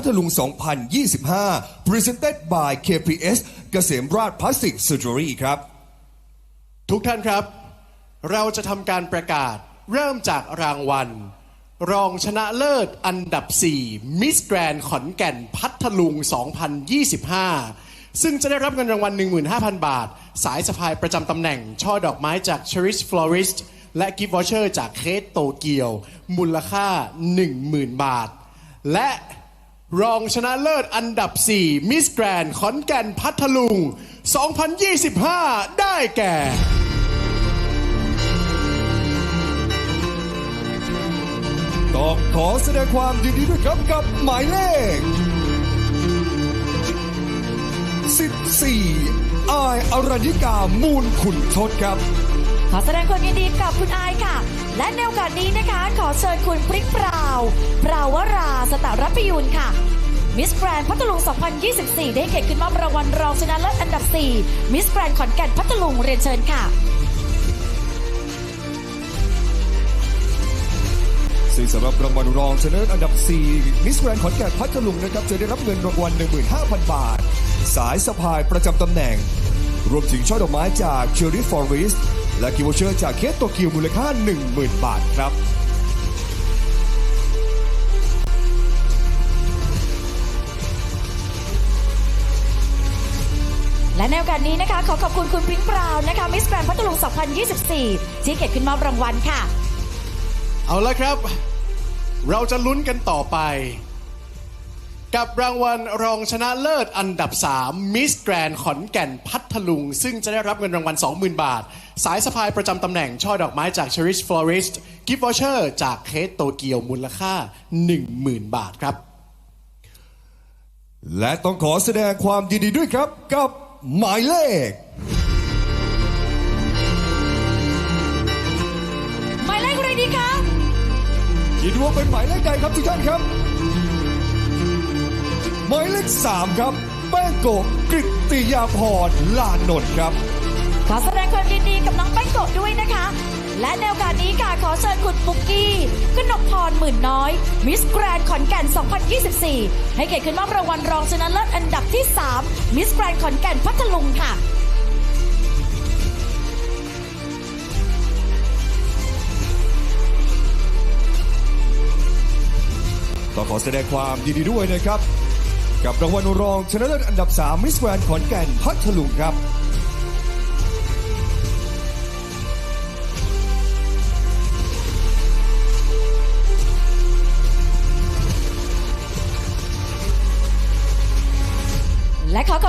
พัทลุง 2025 Presented by KPS เกษมราชพลาสติก Surgery ครับ ทุกท่านครับ เราจะทำการประกาศเริ่มจากรางวัล รองชนะเลิศอันดับ4มิสแกรนขอนแก่นพัทลุง 2025 ซึ่งจะได้รับเงินรางวัล 15,000 บาท สายสะพายประจำตำแหน่ง ช่อดอกไม้จาก Cherish Florist และกิฟต์วอเชอร์จากเคสโตเกียว มูลค่า 10,000 บาท และ รองชนะเลิศอันดับ 4 มิสแกรนขอนแก่นพัทลุง 2025 ได้แก่ ต้องขอแสดงความยินดีด้วยครับกับหมายเลข 14 อายอรัญญิกามูลขุนทศครับ ขอแสดงความยินดีกับคุณอายค่ะ และในโอกาสนี้นะคะ ขอเชิญคุณพริกพราวพราวรา สตารัพยูนค่ะมิสแกรนพัทลุง 2024 ได้เกียรติขึ้นมอบรางวัลรองชนะเลิศอันดับ 4 มิสแกรนขอนแก่นพัทลุงเรียนเชิญค่ะ ซึ่งสำหรับรางวัลรองชนะเลิศอันดับ 4 มิสแกรนขอนแก่นพัทลุงนะครับจะได้รับเงินรางวัล 15,000 บาท สายสะพายประจำตำแหน่ง รวมถึงช่อดอกไม้จากเชอรี่ฟอริสและกิวเชอร์จากเคสโตเกียวมูลค่า 10,000 บาทครับ และในโอกาสนี้นะคะ ขอขอบคุณคุณพริกพราวนะคะมิสแกรนพัทลุง 2024 ที่เกียรติขึ้นมอบรางวัลค่ะ เอาละครับ เราจะลุ้นกันต่อไป กับรางวัลรองชนะเลิศอันดับ3มิสแกรนขอนแก่นพัทลุง ซึ่งจะได้รับเงินรางวัล 20,000 บาท สายสะพายประจำตำแหน่ง ช่อดอกไม้จาก Cherish Florist กิฟต์วอเชอร์จากเคสโตเกียวมูลค่า 10,000 บาทครับและต้องขอแสดงความยินดีด้วยครับกับ หมายเลข หมายเลขอะไรดีคะคิดว่าเป็นหมายเลขใดครับทุกท่านครับ หมายเลขสามครับ แป้งโกะกฤติยาพรลานนท์ครับ ขอแสดงความยินดีกับน้องแป้งโกะด้วยนะคะ และในโอกาสนี้ค่ะขอเชิญคุณปุกกี้กนกพรหมื่นน้อย มิสแกรนด์ขอนแก่น 2024 ให้เกียรติขึ้นมอบรางวัลรองชนะเลิศอันดับที่ 3 มิสแกรนด์ขอนแก่นพัทลุงค่ะต้องขอแสดงความยินดีด้วยนะครับ กับรางวัลรองชนะเลิศอันดับ 3 มิสแกรนด์ขอนแก่นพัทลุงครับ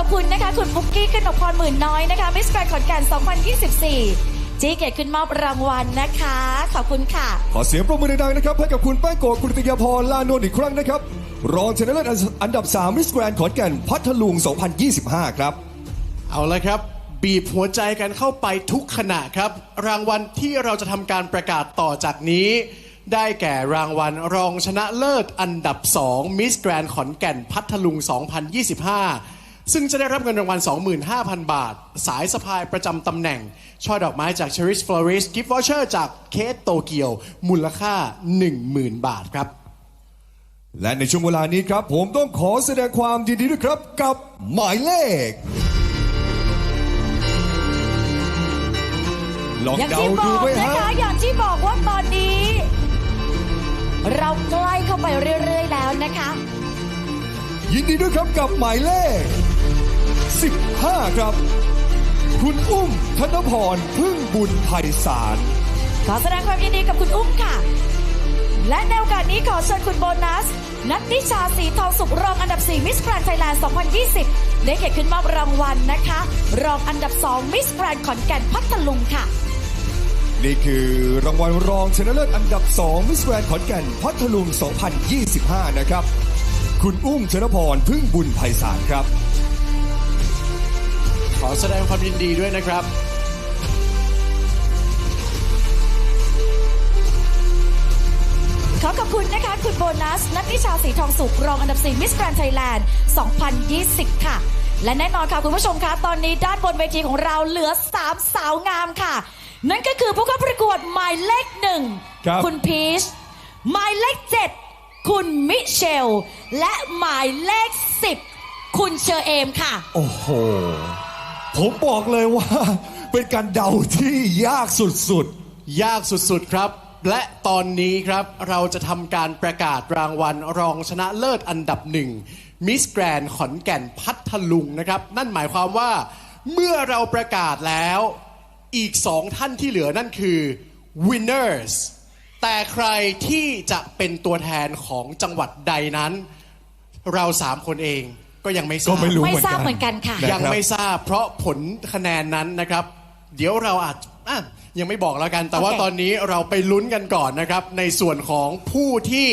อขอบคุณนะคะ คุณปุกกี้กนกพรหมื่นน้อยนะคะมิสแกรนขอนแก่น 2024ที่เกียรติขึ้นมอบรางวัลนะคะ ขอบคุณค่ะ ขอเสียงปรบมือดังๆนะครับ ให้กับคุณแป้งโกะกฤติยาพรลานนท์อีกครั้งนะครับ รองชนะเลิศอันดับ3มิสแกรนขอนแก่นพัทลุง 2025 ครับ เอาละครับ บีบหัวใจกันเข้าไปทุกขณะครับ รางวัลที่เราจะทำการประกาศต่อจากนี้ได้แก่รางวัลรองชนะเลิศอันดับ2มิสแกรนขอนแก่นพัทลุง 2025 ซึ่งจะได้รับเงินรางวัล 25,000 บาท สายสะพายประจำตำแหน่ง ช่อดอกไม้จาก Cherish Florist Gift Voucher จากเคสโตเกียว มูลค่า 10,000 บาทครับ และในช่วงเวลานี้ครับ ผมต้องขอแสดงความยินดีด้วยครับกับหมายเลข ลองอย่างเดาที่บดูอกไหมนะฮะ คะอย่างที่บอกว่าตอนนี้ เราใกล้เข้าไปเรื่อยๆแล้วนะคะ ยินดีด้วยครับกับหมายเลข 15 ครับ คุณอุ้มธนพรพึ่งบุญไพศาลขอแสดงความยินดีกับคุณอุ้มค่ะ และในโอกาสนี้ขอเชิญคุณโบนัส นัทนิชาสีทองสุขรองอันดับ 4 มิสแกรนด์ไทยแลนด์ 2020 ได้เกียรติขึ้นมอบรางวัลนะคะ รองอันดับ 2 มิสแกรนด์ขอนแก่นพัทลุงค่ะนี่คือรางวัลรองชนะเลิศอันดับ 2 มิสแกรนขอนแก่นพัทลุง 2025 นะครับ คุณอุ้มธนพรพึ่งบุญไพศาลครับ ขอแสดงความยินดีด้วยนะครับขอขอบคุณนะคะ คุณโบนัสนัทนิชาสีทองสุขรองอันดับ 4 มิสแกรนด์ไทยแลนด์ 2020 ค่ะ และแน่นอนค่ะ คุณผู้ชมคะ ตอนนี้ด้านบนเวทีของเราเหลือ 3 สาวงามค่ะ นั่นก็คือผู้เข้าประกวดหมายเลขหนึ่งครับคุณพีชหมายเลขเจ็ดคุณมิเชล และหมายเลข 10 คุณเชอเอมค่ะ โอ้โห ผมบอกเลยว่า เป็นการเดาที่ยากสุดๆ ยากสุดๆครับ และตอนนี้ครับเราจะทำการประกาศรางวัลรองชนะเลิศอันดับหนึ่งมิสแกรนขอนแก่นพัทลุงนะครับ นั่นหมายความว่า เมื่อเราประกาศแล้วอีกสองท่านที่เหลือนั่นคือ winners แต่ใครที่จะเป็นตัวแทนของจังหวัดใดนั้น เราสามคนเอง ก็ยังไม่ทๆก็ราบไม่รู้ ไม่เหมือนทรากับนเหมือนกันค่ะนะยังไม่ทราบ เพราะผลคะแนนนั้นนะครับ เดี๋ยวเราอาจอะยังไม่บอกแล้วกัน แต่ว่าโอเค ตอนนี้เราไปลุ้นกันก่อนนะครับ ในส่วนของผู้ที่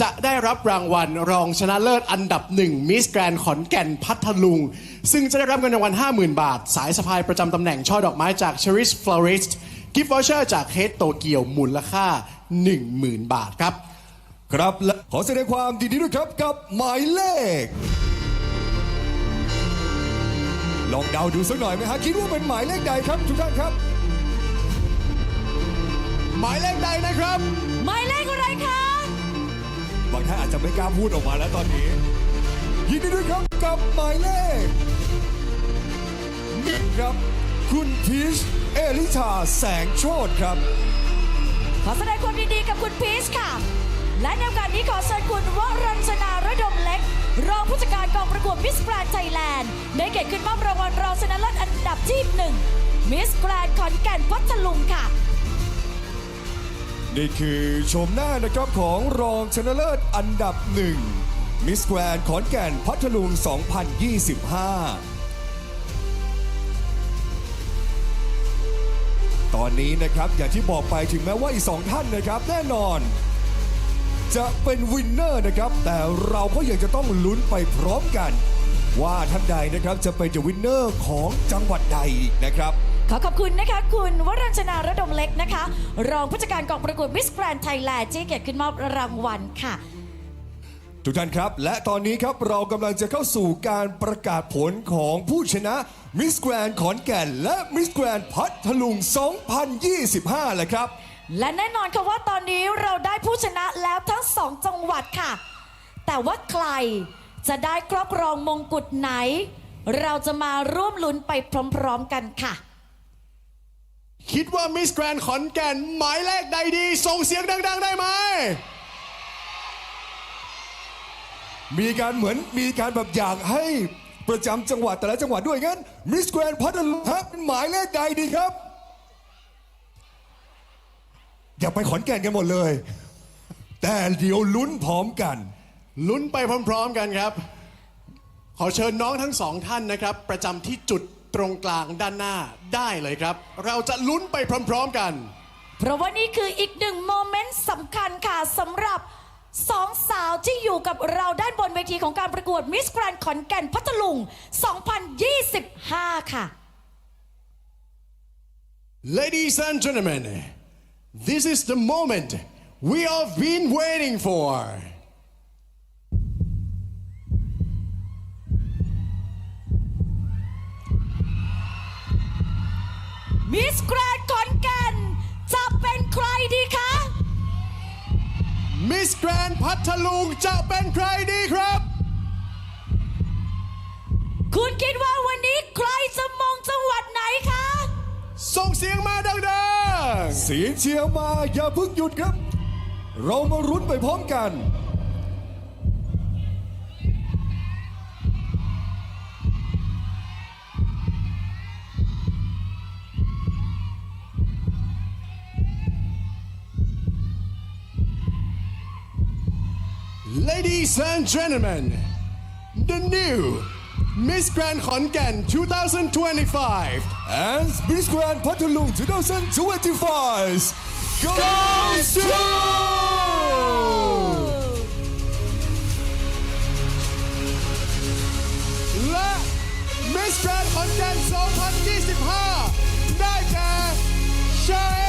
จะได้รับรางวัลรองชนะเลิศอันดับหนึ่งมิสแกรนขอนแก่นพัทลุง ซึ่งจะได้รับเงินรางวัล 50,000 บาท สายสะพายประจำตำแหน่งช่อดอกไม้จาก Cherish Florist กิฟต์วอเชอร์จากเฮดโตเกียวมูลค่า 10,000 บาทครับ ครับและขอแสดงความยินดีด้วยครับกับหมายเลข ลองเดาดูสักหน่อยไหมฮะคิดว่าเป็นหมายเลขใดครับทุกท่านครับ หมายเลขใดนะครับ หมายเลขอะไรคะบางท่านอาจจะไม่กล้าพูดออกมาแล้วตอนนี้ ยินดีด้วยครับกับหมายเลขหนึ่งครับ คุณพีชเอลิชาแสงโชตครับ ขอแสดงความยินดีกับคุณพีชค่ะ และในโอกาสนี้ขอเชิญคุณวรัญชนาระดมเล็ก รองผู้จัดการกองประกวดมิสแกรนไทยแลนด์ได้เกียรติขึ้นมอบรางวัลรองชนะเลิศอันดับที่หนึ่งมิสแกรนขอนแก่นพัทลุงค่ะ นี่คือชมหน้านะครับของรองชนะเลิศอันดับหนึ่งมิสแกรนขอนแก่นพัทลุง 2025ตอนนี้นะครับอย่างที่บอกไปถึงแม้ว่าอีกสองท่านนะครับ แน่นอน จะเป็นวินเนอร์นะครับ แต่เราก็ยังจะต้องลุ้นไปพร้อมกัน ว่าท่านใดนะครับจะเป็นวินเนอร์ของจังหวัดใดนะครับ ขอขอบคุณนะคะ คุณวรัญชนาระดมเล็กนะคะ รองผู้จัดการกองประกวดมิสแกรนไทยแลนด์ที่ให้เกียรติขึ้นมอบรางวัลค่ะ ทุกท่านครับ และตอนนี้ครับเรากำลังจะเข้าสู่การประกาศผลของผู้ชนะมิสแกรนขอนแก่น และมิสแกรนพัทลุง 2025เลยครับ และแน่นอนค่ะว่าตอนนี้เราได้ผู้ชนะแล้วทั้งสองจังหวัดค่ะ แต่ว่าใครจะได้ครอบครองมงกุฎไหน เราจะมาร่วมลุ้นไปพร้อมๆกันค่ะ คิดว่ามิสแกรนขอนแก่นหมายเลขใดดี ส่งเสียงดัง ๆ ได้ไหม มีการเหมือนมีการแบบอยากให้ประจำจังหวัดแต่ละจังหวัดด้วยงั้นมิสแกรนพัทลุงฮะเป็นหมายเลขใดดีครับ อย่าไปขอนแก่นกันหมดเลย แต่เดี๋ยวลุ้นพร้อมกัน ลุ้นไปพร้อม ๆกันครับ ขอเชิญน้องทั้งสองท่านนะครับ ประจำที่จุดตรงกลางด้านหน้าได้เลยครับ เราจะลุ้นไปพร้อม ๆกัน เพราะว่านี่คืออีกหนึ่งโมเมนต์สำคัญค่ะสำหรับสองสาวที่อยู่กับเราด้านบนเวทีของการประกวดมิสแกรนขอนแก่นพัทลุง 2025 ค่ะ Ladies and gentlemen this is the moment we have been waiting for มิสแกรนขอนแก่นจะเป็นใครดีคะมิสแกรนพัทลุงจะเป็นใครดีครับ คุณคิดว่าวันนี้ ส่งเสียงมาดังเสียงเชียร์มาอย่าเพิ่งหยุดครับ เรามารุ้นไปพร้อมกันๆ Ladies and gentlemen the new Miss Grand Khon-Gan 2025 and Miss Grand พัทลุง2025 goes to Miss และ Miss Grand Khon-Gan 2025 ได้แก่เชเอ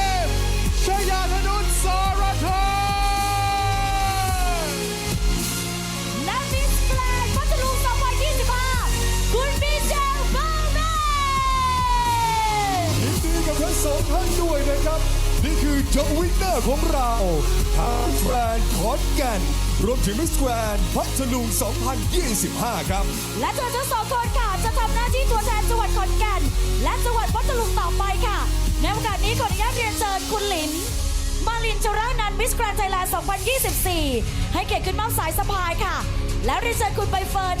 เน่ยินดีกับทั้งสอะครับนี่คือเจ้าวินเนอร์ของเราทั้งแกรนด์ขอนแก่นรวมถึงมิสแกรนพัทลุง 2025 ครับ และเธอทั้งสองคนค่ะ จะทำหน้าที่ตัวแทนจังหวัดขอนแก่น และจังหวัดพัทลุงต่อไปค่ะ ในโอกาสนี้ขออนุญาตเรียนเชิญคุณหลิน มาลินชรานันมิสแกรนไทยแลนด์ 2024 ให้เกียรติขึ้นมอบสายสะพายค่ะ แล้วเรียนเชิญคุณใบเฟิร์น